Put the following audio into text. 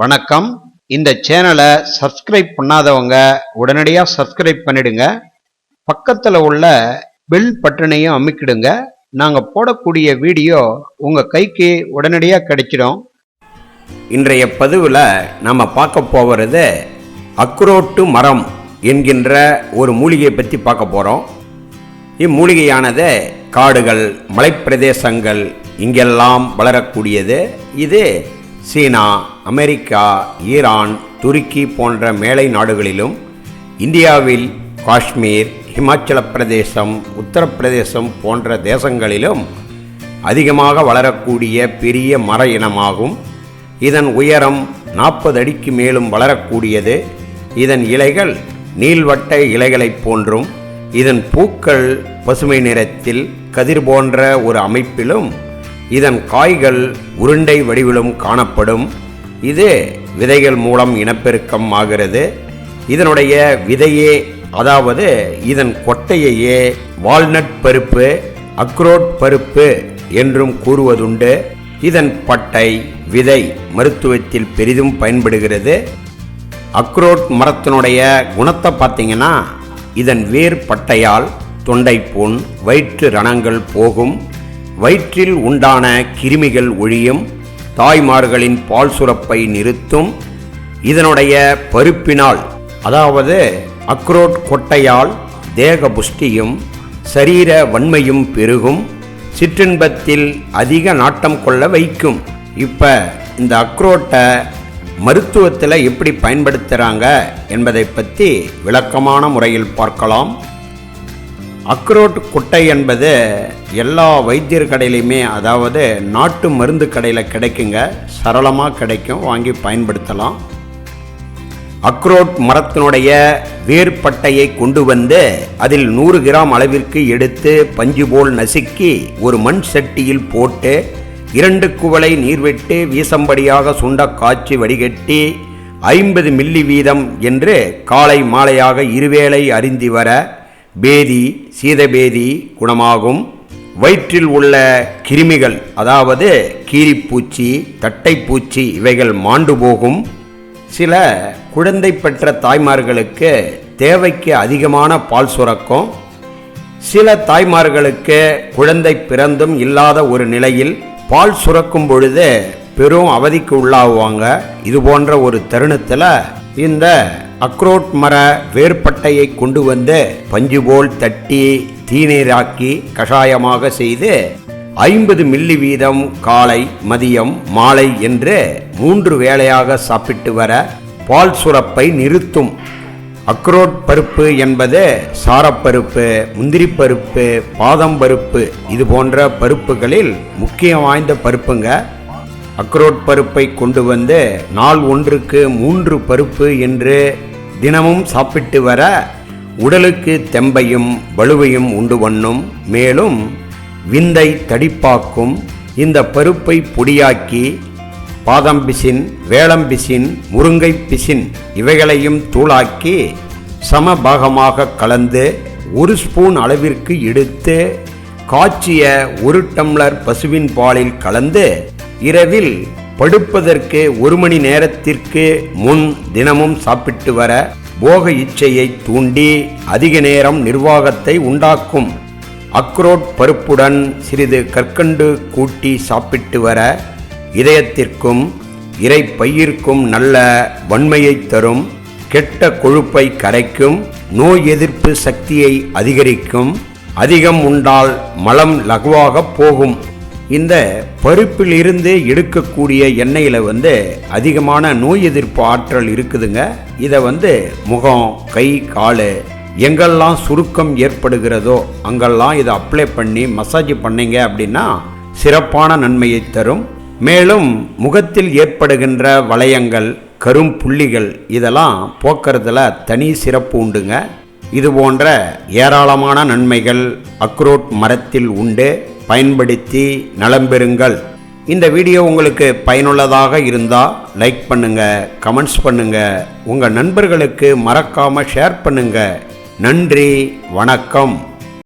வணக்கம். இந்த சேனலை சப்ஸ்கிரைப் பண்ணாதவங்க உடனடியாக சப்ஸ்கிரைப் பண்ணிடுங்க. பக்கத்தில் உள்ள பெல் பட்டனையும் அமைக்கிடுங்க. நாங்கள் போடக்கூடிய வீடியோ உங்கள் கைக்கு உடனடியாக கிடைச்சிடும். இன்றைய பதிவில் நம்ம பார்க்க போகிறது அக்ரோட்டு மரம் என்கின்ற ஒரு மூலிகையை பற்றி பார்க்க போகிறோம் இம்மூலிகையானது காடுகள் மலைப்பிரதேசங்கள் இங்கெல்லாம் வளரக்கூடியது. இது சீனா அமெரிக்கா ஈரான் துருக்கி போன்ற மேலை நாடுகளிலும் இந்தியாவில் காஷ்மீர் இமாச்சல பிரதேசம் உத்தரப்பிரதேசம் போன்ற தேசங்களிலும் அதிகமாக வளரக்கூடிய பெரிய மர இனமாகும். இதன் உயரம் நாற்பது அடிக்கு மேலும் வளரக்கூடியது. இதன் இலைகள் நீள்வட்ட இலைகளைப் போன்றும். இதன் பூக்கள் பசுமை நிறத்தில் கதிர் போன்ற ஒரு அமைப்பிலும் இதன் காய்கள் உருண்டை வடிவிலும் காணப்படும். இது விதைகள் மூலம் இனப்பெருக்கம் ஆகிறது. இதனுடைய விதையே அதாவது இதன் கொட்டையையே வால்நட் பருப்பு அக்ரோட் பருப்பு என்றும் கூறுவதுண்டு. இதன் பட்டை விதை மருத்துவத்தில் பெரிதும் பயன்படுகிறது. அக்ரோட் மரத்தினுடைய குணத்தை பார்த்தீங்கன்னா இதன் வேர் பட்டையால் தொண்டை புண் வயிற்று ரணங்கள் போகும். வயிற்றில் உண்டான கிருமிகள் ஒழியும் தாய்மார்களின் பால் சுரப்பை நிறுத்தும் இதனுடைய பருப்பினால் அதாவது அக்ரோட் கொட்டையால் தேக புஷ்டியும் சரீர வன்மையும் பெருகும் சிற்றின்பத்தில் அதிக நாட்டம் கொள்ள வைக்கும். இப்போ இந்த அக்ரோட்டை மருத்துவத்தில் எப்படி பயன்படுத்துகிறாங்க என்பதை பற்றி விளக்கமான முறையில் பார்க்கலாம். அக்ரோட் குட்டை என்பது எல்லா வைத்தியர் கடையிலையுமே அதாவது நாட்டு மருந்து கடையில் கிடைக்குங்க. சரளமாக கிடைக்கும். வாங்கி பயன்படுத்தலாம். அக்ரோட் மரத்தினுடைய வேர்பட்டையை கொண்டு வந்து அதில் நூறு கிராம் அளவிற்கு எடுத்து பஞ்சு போல் நசுக்கி ஒரு மண் சட்டியில் போட்டு இரண்டு குவளை நீர் விட்டு வீசம்படியாக சுண்ட காய்ச்சி வடிகட்டி ஐம்பது மில்லி வீதம் என்று காலை மாலையாக இருவேளை அறிந்தி வர பேதி சீதபேதி குணமாகும். வயிற்றில் உள்ள கிருமிகள் அதாவது கீரிப்பூச்சி தட்டைப்பூச்சி இவைகள் மாண்டு போகும். சில குழந்தை பெற்ற தாய்மார்களுக்கு தேவைக்கு அதிகமான பால் சுரக்கும். சில தாய்மார்களுக்கு குழந்தை பிறந்தும் இல்லாத ஒரு நிலையில் பால் சுரக்கும் பொழுது பெரும் அவதிக்கு உள்ளாகுவாங்க. இது போன்ற ஒரு தருணத்தில் இந்த அக்ரோட் மர வேர்பட்டையை கொண்டு வந்து பஞ்சு போல் தட்டி தீநீராக்கி கஷாயமாக செய்து ஐம்பது மில்லி வீதம் காலை மதியம் மாலை என்று மூன்று வேளையாக சாப்பிட்டு வர பால் சுரப்பை நிறுத்தும். அக்ரோட் பருப்பு என்பது சாரப்பருப்பு முந்திரி பருப்பு பாதம் பருப்பு இது போன்ற பருப்புகளில் முக்கியம் வாய்ந்த பருப்புங்க. அக்ரோட் பருப்பை கொண்டு வந்து நாள் ஒன்றுக்கு மூன்று பருப்பு என்று தினமும் சாப்பிட்டு வர உடலுக்கு தெம்பையும் வலுவையும் உண்டு பண்ணும். மேலும் விந்தை தடிப்பாக்கும் இந்த பருப்பை பொடியாக்கி பாதம்பிசின் வேளம்பிசின் முருங்கை பிசின் இவைகளையும் தூளாக்கி சமபாகமாக கலந்து ஒரு ஸ்பூன் அளவிற்கு எடுத்து காய்ச்சிய ஒரு டம்ளர் பசுவின் பாலில் கலந்து இரவில் படுப்பதற்கு ஒரு மணி நேரத்திற்கு முன் தினமும் சாப்பிட்டு வர போக இச்சையை தூண்டி அதிக நேரம் நிர்வாகத்தை உண்டாக்கும். அக்ரோட் பருப்புடன் சிறிது கற்கண்டு கூட்டி சாப்பிட்டு வர இதயத்திற்கும் இறை பயிர்க்கும் நல்ல வன்மையை தரும். கெட்ட கொழுப்பை கரைக்கும். நோய் எதிர்ப்பு சக்தியை அதிகரிக்கும். அதிகம் உண்டால் மலம் லகுவாக போகும். இந்த பருப்பில் இருந்து எடுக்கக்கூடிய எண்ணெயில் வந்து அதிகமான நோய் எதிர்ப்பு ஆற்றல் இருக்குதுங்க. இதை வந்து முகம் கை கால் எங்கெல்லாம் சுருக்கம் ஏற்படுகிறதோ அங்கெல்லாம் இதை அப்ளை பண்ணி மசாஜ் பண்ணீங்க அப்படின்னா சிறப்பான நன்மையை தரும். மேலும் முகத்தில் ஏற்படுகின்ற வளையங்கள் கரும் புள்ளிகள் இதெல்லாம் போக்குறதுல தனி சிறப்பு உண்டுங்க. இது போன்ற ஏராளமான நன்மைகள் அக்ரோட் மரத்தில் உண்டு. பயன்படுத்தி நலம் பெறுங்கள். இந்த வீடியோ உங்களுக்கு பயனுள்ளதாக இருந்தால் லைக் பண்ணுங்கள் கமெண்ட்ஸ் பண்ணுங்கள் உங்கள் நண்பர்களுக்கு மறக்காமல் ஷேர் பண்ணுங்கள் நன்றி வணக்கம்.